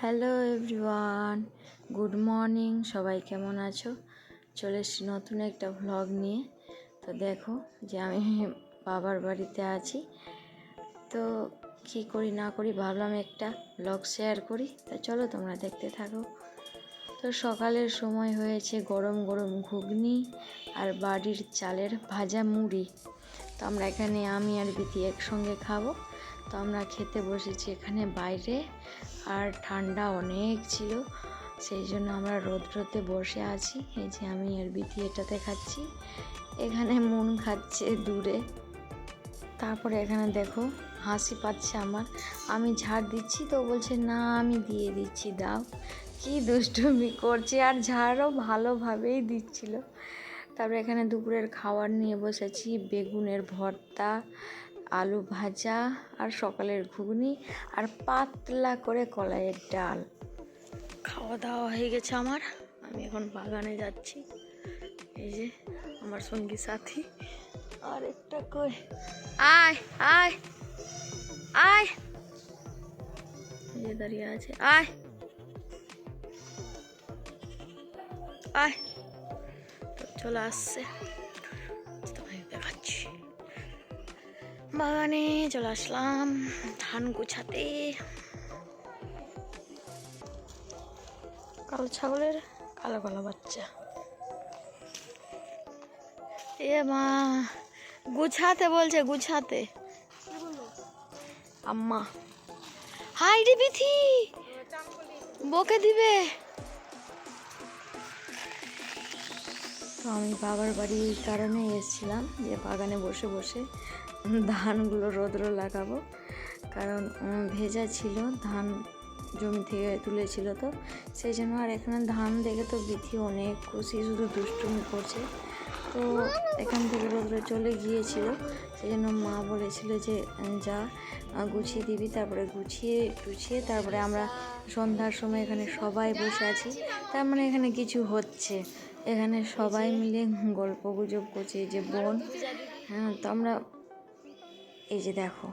Hello everyone, good morning, সবাই কেমন আছো? চলে এসছি নতুন একটা ভ্লগ নিয়ে। তো দেখো যে আমি বাবার বাড়িতে আছি। তো কী করি না করি ভাবলাম একটা ব্লগ শেয়ার করি। তো চলো তোমরা দেখতে থাকো। তো সকালের সময় হয়েছে গরম গরম ঘুগনি আর বাড়ির চালের ভাজা মুড়ি। তো আমরা এখানে আমি আর বিতি একসঙ্গে খাব। তো আমরা খেতে বসেছি এখানে বাইরে আর ঠান্ডা অনেক ছিল, সেই জন্য আমরা রোদ্রতে বসে আছি। এই যে আমি বিতি এটাতে খাচ্ছি। এখানে মন খাচ্ছে দূরে। তারপরে এখানে দেখো, হাসি পাচ্ছে আমার। আমি ঝাড় দিচ্ছি তো বলছে, না, আমি দিয়ে দিচ্ছি, দাও। কি দুষ্টুমি করছে, আর ঝাড়ও ভালোভাবেই দিচ্ছিল। তারপরে এখানে দুপুরের খাবার নিয়ে বসেছি, বেগুনের ভর্তা আলু ভাজা আর সকালের ঘুগনি আর পাতলা করে কলাইয়ের ডাল। খাওয়া দাওয়া হয়ে গেছে আমার। আমি এখন বাগানে যাচ্ছি। এই যে আমার সঙ্গী সাথী। আর একটা কই? আয় আয় আয়। এই দাঁড়িয়ে আছে। আয়। আয়। তো চলে আসছে। বাগানে চলে আসলাম, ধান গুছাতে। কালো ছাগলের কালো কালো বাচ্চা। এ মা, গুছাতে বলছে, গুছাতে। আম্মা। হাই রে বিথি, বকে দিবে। তো আমি বাবার বাড়ি এই কারণে এসেছিলাম যে বাগানে বসে বসে ধানগুলো রোদ্র লাগাবো। কারণ ভেজা ছিল, ধান জমি থেকে তুলেছিল তো। সেই জন্য আর এখানে ধান দেখে তো বিথি অনেক খুশি, শুধু দুষ্টুমি করছে। তো এখান থেকে রোদ্র চলে গিয়েছিল। সেই জন্য মা বলেছিল যে, যা গুছিয়ে দিবি। তারপরে গুছিয়ে গুছিয়ে তারপরে আমরা সন্ধ্যার সময় এখানে সবাই বসে আছি। তার মানে এখানে কিছু হচ্ছে। এখানে সবাই মিলে গল্প গুজব করছে এই যে বোন। হ্যাঁ তো আমরা এই যে দেখো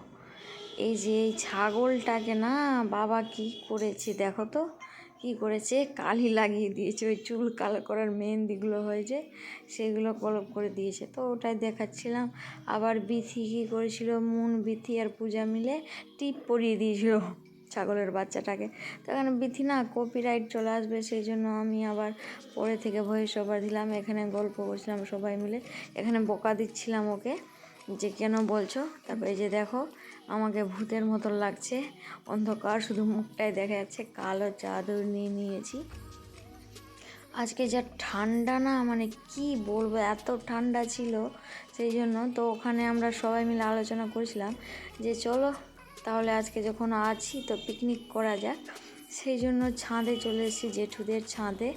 এই যে এই ছাগলটাকে না বাবা কি করেছে দেখো তো কি করেছে? কালি লাগিয়ে দিয়েছে ওই চুল কালো করার মেহেন্দিগুলো হয়েছে সেগুলো কলপ করে দিয়েছে। তো ওটাই দেখাচ্ছিলাম। আবার বিথি কী করেছিল? মুন বিথি আর পূজা মিলে টিপ পরিয়ে দিয়েছিল। ছাগলের বাচ্চাটাকে। তো এখানে বিথি না কপিরাইট চলে আসবে, সেই জন্য আমি আবার পরে থেকে ভয়েস ওভার দিলাম। এখানে গল্প করছিলাম সবাই মিলে। এখানে বোকা দিচ্ছিলাম ওকে, যে কেন বলছো? তারপরে যে দেখো, আমাকে ভূতের মতন লাগছে। অন্ধকার, শুধু মুখটাই দেখা যাচ্ছে। কালো চাদর নিয়ে নিয়েছি। আজকে যা ঠান্ডা না মানে কি বলব, এত ঠান্ডা ছিল। সেই জন্য তো ওখানে আমরা সবাই মিলে আলোচনা করেছিলাম যে চলো তাহলে আজকে যখন আছি তো পিকনিক করা যাক। সেই জন্য ছাদে চলে এসেছি জেঠুদের ছাদে।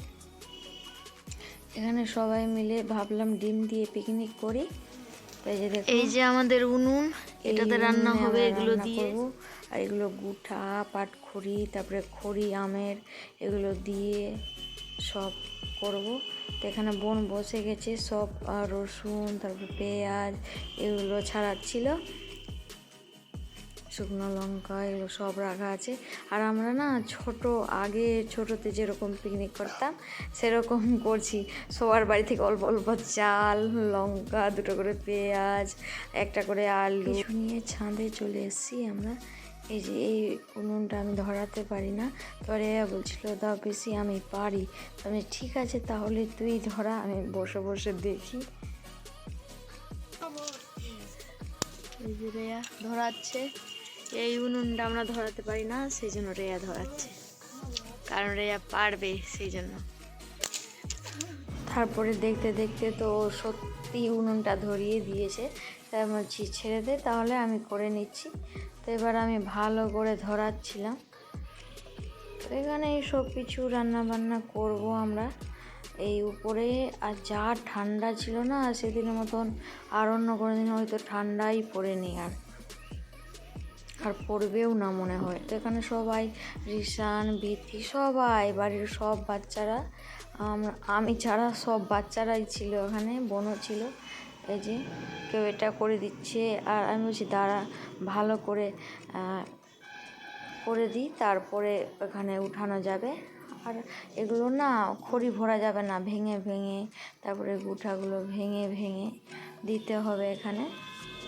এখানে সবাই মিলে ভাবলাম ডিম দিয়ে পিকনিক করি। তাই যে দেখো এই যে আমাদের উনুন এটাতে রান্না হবে এগুলো দিয়ে। আর এগুলো গুঠা পাটখড়ি তারপরে খড়ি আমের এগুলো দিয়ে সব করব। তো এখানে বোন বসে গেছে সব রসুন তারপরে পেঁয়াজ এগুলো ছাড়াচ্ছিল শুকনো লঙ্কা এগুলো সব রাখা আছে। আর আমরা না ছোট, আগে ছোটোতে যেরকম পিকনিক করতাম, সেরকম করছি। সবার বাড়ি থেকে অল্প অল্প চাল, লঙ্কা, দুটো করে পেঁয়াজ, একটা করে আলু। নিয়ে ছাদে চলে এসেছি আমরা। এই যে এই উনুনটা আমি ধরাতে পারি না। তো বলছিল, দাও বেশি, আমি পারি। আমি, ঠিক আছে, তাহলে তুই ধরা, আমি বসে বসে দেখি। ধরাচ্ছে। এই উনুনটা আমরা ধরাতে পারি না, সেই জন্য রেয়া ধরাচ্ছে। কারণ রেয়া পারবে সেই জন্য। তারপরে দেখতে দেখতে তো সত্যি উনুনটা ধরিয়ে দিয়েছে। তাই বলছি, ছেড়ে দে তাহলে, আমি করে নিচ্ছি। তো এবার আমি ভালো করে ধরাচ্ছিলাম। তো এখানে সব কিছু রান্না বান্না করব আমরা। এই উপরে আর যা ঠান্ডা ছিল না, সেদিনের মতন আর অন্য কোনো দিন হয়তো ঠান্ডাই পড়েনি আর। আর পড়বেও না মনে হয়। তো এখানে সবাই রিসান বিথি, সবাই, বাড়ির সব বাচ্চারা, আমি ছাড়া সব বাচ্চারাই ছিল ওখানে বোনও ছিল। এই যে কেউ এটা করে দিচ্ছে আর আমি বলছি, দাঁড়া, ভালো করে করে দিই, তারপরে ওখানে উঠানো যাবে। আর এগুলো না খড়ি ভরা যাবে না, ভেঙে ভেঙে, তারপরে গুঠাগুলো ভেঙে ভেঙে দিতে হবে এখানে।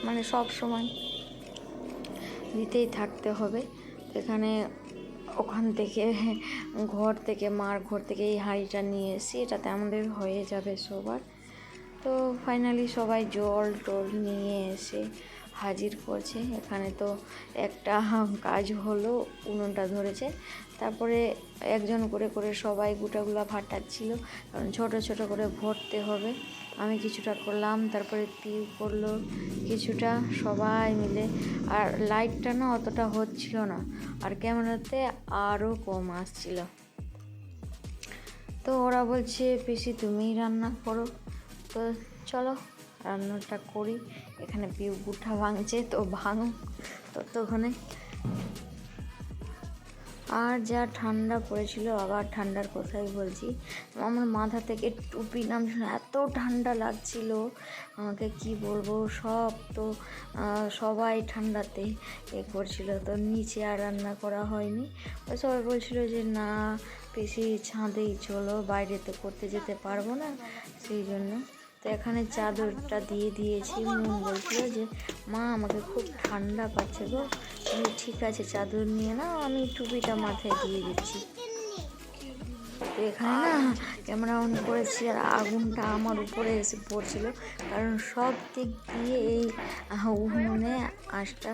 মানে সব সময় দিতেই থাকতে হবে। এখানে ওখান থেকে, ঘর থেকে, মার ঘর থেকে এই হাঁড়িটা নিয়ে এসেছি এটাতে আমাদের হয়ে যাবে সবার। তো ফাইনালি সবাই জল টল নিয়ে এসে হাজির করছে। এখানে তো একটা কাজ হলো, উনুনটা ধরেছে। তারপরে একজন করে করে সবাই গুটাগুলা ফাটাচ্ছিল, কারণ ছোট ছোট করে ভরতে হবে। আমি কিছুটা করলাম, তারপরে পিউ করল কিছুটা, সবাই মিলে। আর লাইটটা না অতটা হচ্ছিল না, আর ক্যামেরাতে আরও কম আসছিল। তো ওরা বলছে, পিসি, তুমিই রান্না করো। তো চলো, রান্নাটা করি। এখানে পিউ গুঠা ভাঙছে, তো ভাঙো ততক্ষণে আর যা ঠান্ডা পড়েছিল, আবার ঠান্ডার কথাই বলছি। আমার মাথা থেকে টুপি নামছিল, এত ঠান্ডা লাগছিল। আমাকে কি বলব, সব তো সবাই ঠান্ডাতে এ করছিল। তো নিচে আর রান্না করা হয়নি। ওই সবাই বলছিল যে, না, পিসি ছাদেই চলো, বাইরে তো করতে যেতে পারব না। সেই জন্য তো এখানে চাদরটা দিয়ে দিয়েছি। মন বলছিল যে, মা, আমাকে খুব ঠান্ডা পাচ্ছে গো। ঠিক আছে, চাদর নিয়ে না আমি টুপিটা মাথায় দিয়ে দিচ্ছি। তো এখানে না ক্যামেরা অন করেছি আর আগুনটা আমার উপরে এসে পড়ছিল। কারণ সব দিক দিয়ে এই উনুনে আঁশটা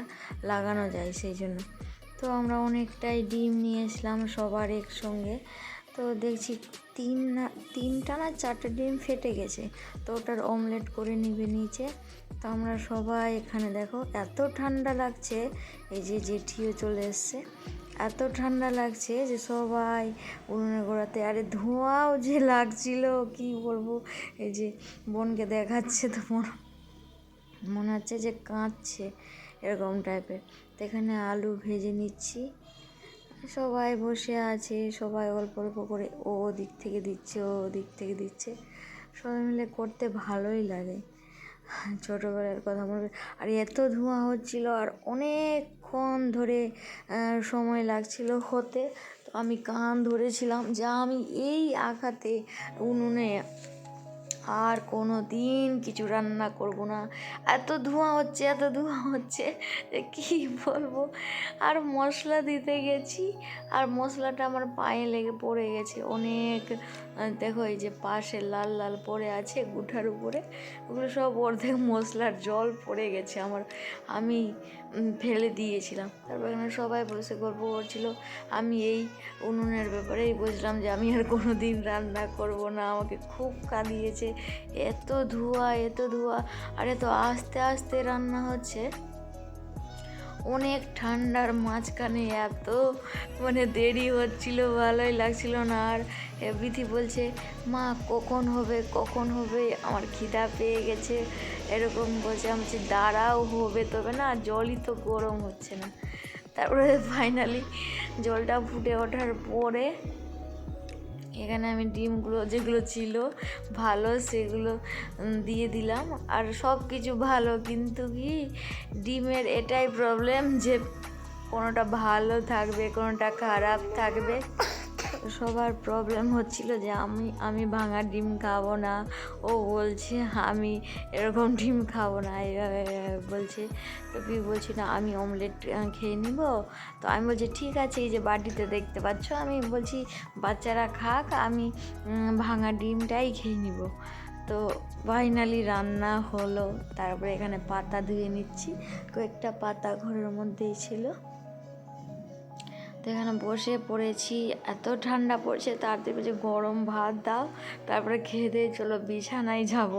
লাগানো যায় সেই জন্য। তো আমরা অনেকটাই ডিম নিয়ে এসলাম সবার একসঙ্গে। তো দেখছি তিন না, তিনটা না চারটে ডিম ফেটে গেছে। তো ওটার অমলেট করে নিবে নিচে। তো আমরা সবাই এখানে দেখো, এত ঠান্ডা লাগছে, এই যে জেঠিও চলে এসছে। এত ঠান্ডা লাগছে যে সবাই উনুনে গোড়াতে আরে ধোঁয়াও যে লাগছিল, কি বলব? এই যে বোনকে দেখাচ্ছে তো মনে মনে হচ্ছে যে কাঁদছে, এরকম টাইপের তো এখানে আলু ভেজে নিচ্ছি। সবাই বসে আছে, সবাই অল্প অল্প করে ও দিক থেকে দিচ্ছে, ও দিক থেকে দিচ্ছে। সবাই মিলে করতে ভালোই লাগে। ছোটোবেলার কথা মনে আর এত ধোঁয়া হচ্ছিল আর অনেকক্ষণ ধরে সময় লাগছিল হতে। তো আমি কান ধরেছিলাম যা আমি এই আঘাতে উনুনে আর কোনো দিন কিছু রান্না করব না। এত ধোঁয়া হচ্ছে, এত ধোঁয়া হচ্ছে যে কী বলব? আর মশলা দিতে গেছি, আর মশলাটা আমার পায়ে লেগে পড়ে গেছে। অনেক দেখো এই যে পাশে লাল লাল পড়ে আছে গুঠার উপরে। ওগুলো সব অর্ধেক মশলার জল পড়ে গেছে আমার। আমি ফেলে দিয়েছিলাম। তারপর এখানে সবাই বসে গল্প করছিল। আমি এই উনুনের ব্যাপারেই বুঝলাম যে, আমি আর কোনো দিন রান্না করব না। আমাকে খুব কাঁদিয়েছে। এত ধোঁয়া এত ধোঁয়া। আর এত আস্তে আস্তে রান্না হচ্ছে। অনেক ঠান্ডার মাঝখানে এত মানে দেরি হচ্ছিল, ভালোই লাগছিল না। আর বিধি বলছে, মা, কখন হবে? কখন হবে? আমার খিদা পেয়ে গেছে। এরকম বলছে, আমি বলছি, দাঁড়াও, হবে তবে না, জলই তো গরম হচ্ছে না। তারপরে ফাইনালি জলটা ফুটে ওঠার পরে এখানে আমি ডিমগুলো, যেগুলো ছিল ভালো, সেগুলো দিয়ে দিলাম। আর সব কিছু ভালো, কিন্তু কি, ডিমের এটাই প্রবলেম যে কোনোটা ভালো থাকবে, কোনোটা খারাপ থাকবে। সবার প্রবলেম হচ্ছিল যে আমি আমি ভাঙা ডিম খাব না। ও বলছে, আমি এরকম ডিম খাব না। এইভাবে বলছে, তো তুই বলছি, না, আমি অমলেট খেয়ে নিব। তো আমি বলছি, ঠিক আছে, এই যে বাটিতে দেখতে পাচ্ছ, আমি বলছি, বাচ্চারা খাক, আমি ভাঙা ডিমটাই খেয়ে নিব। তো ফাইনালি রান্না হলো। তারপরে এখানে পাতা ধুয়ে নিচ্ছি। কয়েকটা পাতা ঘরের মধ্যেই ছিল। এখানে বসে পড়েছি, এত ঠান্ডা পড়ছে তার বলছে গরম ভাত দাও, তারপরে খেয়ে দিয়ে চলো বিছানায় যাব।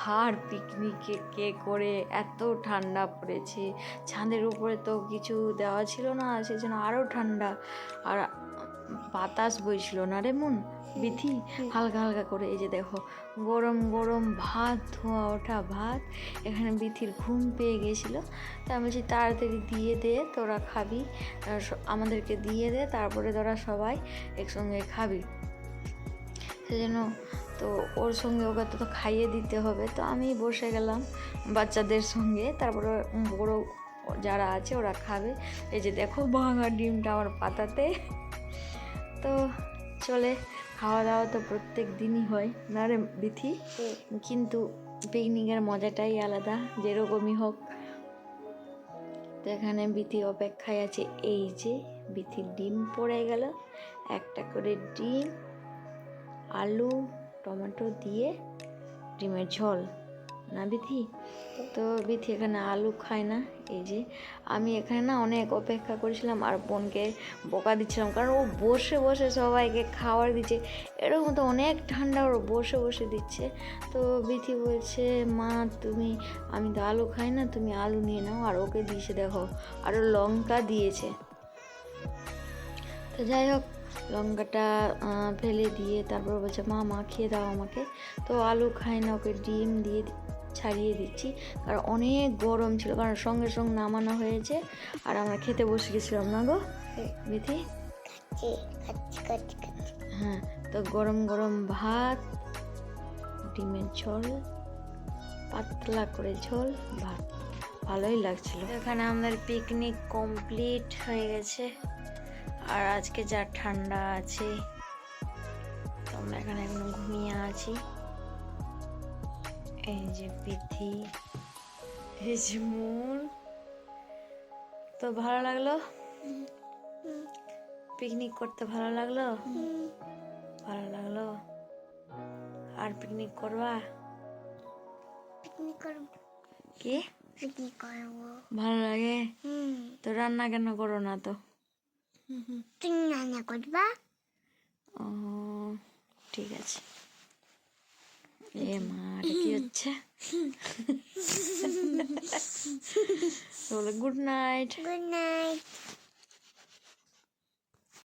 হার পিকনিকে কে করে এত ঠান্ডা পড়েছে। ছাদের উপরে তো কিছু দেওয়া ছিল না সেই জন্য আরও ঠান্ডা। আর বাতাস বইছিল না রে মন? বিথি হালকা হালকা করে, এই যে দেখো, গরম গরম ভাত, ধোয়া ওঠা ভাত, এখানে বিথির ঘুম পেয়ে গেছিল তা আমি বলছি, তাড়াতাড়ি দিয়ে দে, তোরা খাবি। আমাদেরকে দিয়ে দে, তারপরে তোরা সবাই একসঙ্গে খাবি। সেজন্য তো ওর সঙ্গে ওকে তো খাইয়ে দিতে হবে। তো আমি বসে গেলাম বাচ্চাদের সঙ্গে, তারপরে বড় যারা আছে ওরা খাবে। এই যে দেখো ভাঙা ডিমটা আমার পাতাতে। তো চলে খাওয়া দাওয়া তো প্রত্যেক দিনই হয়। না রে বিথি? কিন্তু পিকনিকের মজাটাই আলাদা যেরকমই হোক। তো এখানে বিথি অপেক্ষায় আছে। এই যে বিথির ডিম পড়ে গেল। একটা করে ডিম আলু টমেটো দিয়ে ডিমের ঝোল। না বিথি? তো বিথি এখানে আলু খায় না, এই যে। আমি এখানে না অনেক অপেক্ষা করেছিলাম আর বোনকে বোকা দিচ্ছিলাম, কারণ ও বসে বসে সবাইকে খাবার দিচ্ছে। এরকম তো অনেক ঠান্ডা ওর বসে বসে দিচ্ছে। তো বিথি বলছে, মা, তুমি, আমি তো আলু খাই না, তুমি আলু নিয়ে নাও আর ওকে দিয়েছে দেখো আরও লঙ্কা দিয়েছে। তো যাই হোক, লঙ্কাটা ফেলে দিয়ে তারপর বলছে, মা মাখিয়ে দাও আমাকে। তো আলু খায় না, ওকে ডিম দিয়ে ছাড়িয়ে দিচ্ছি। কারণ অনেক গরম ছিল কারণ সঙ্গে সঙ্গে নামানো হয়েছে। আর আমরা খেতে বসে গেছিলাম না গো? বিথি হ্যাঁ তো গরম গরম ভাত ডিমের ঝোল পাতলা করে ঝোল ভাত। ভালোই লাগছিল। এখানে আমাদের পিকনিক কমপ্লিট হয়ে গেছে। আর আজকে যা ঠান্ডা আছে তো আমরা এখানে এখন ঘুমিয়ে আছি। এই যে পিথি এই যে মন। তো ভালো লাগল? পিকনিক করতে ভালো লাগল? ভালো লাগল? আর পিকনিক করবা? পিকনিক করব। কি? পিকনিক করব। ভালো লাগে? তো রান্না কেন করো না তো? তুমি রান্না করবা? ও ঠিক আছে। এ মা কি হচ্ছে? বলে গুড নাইট গুড নাইট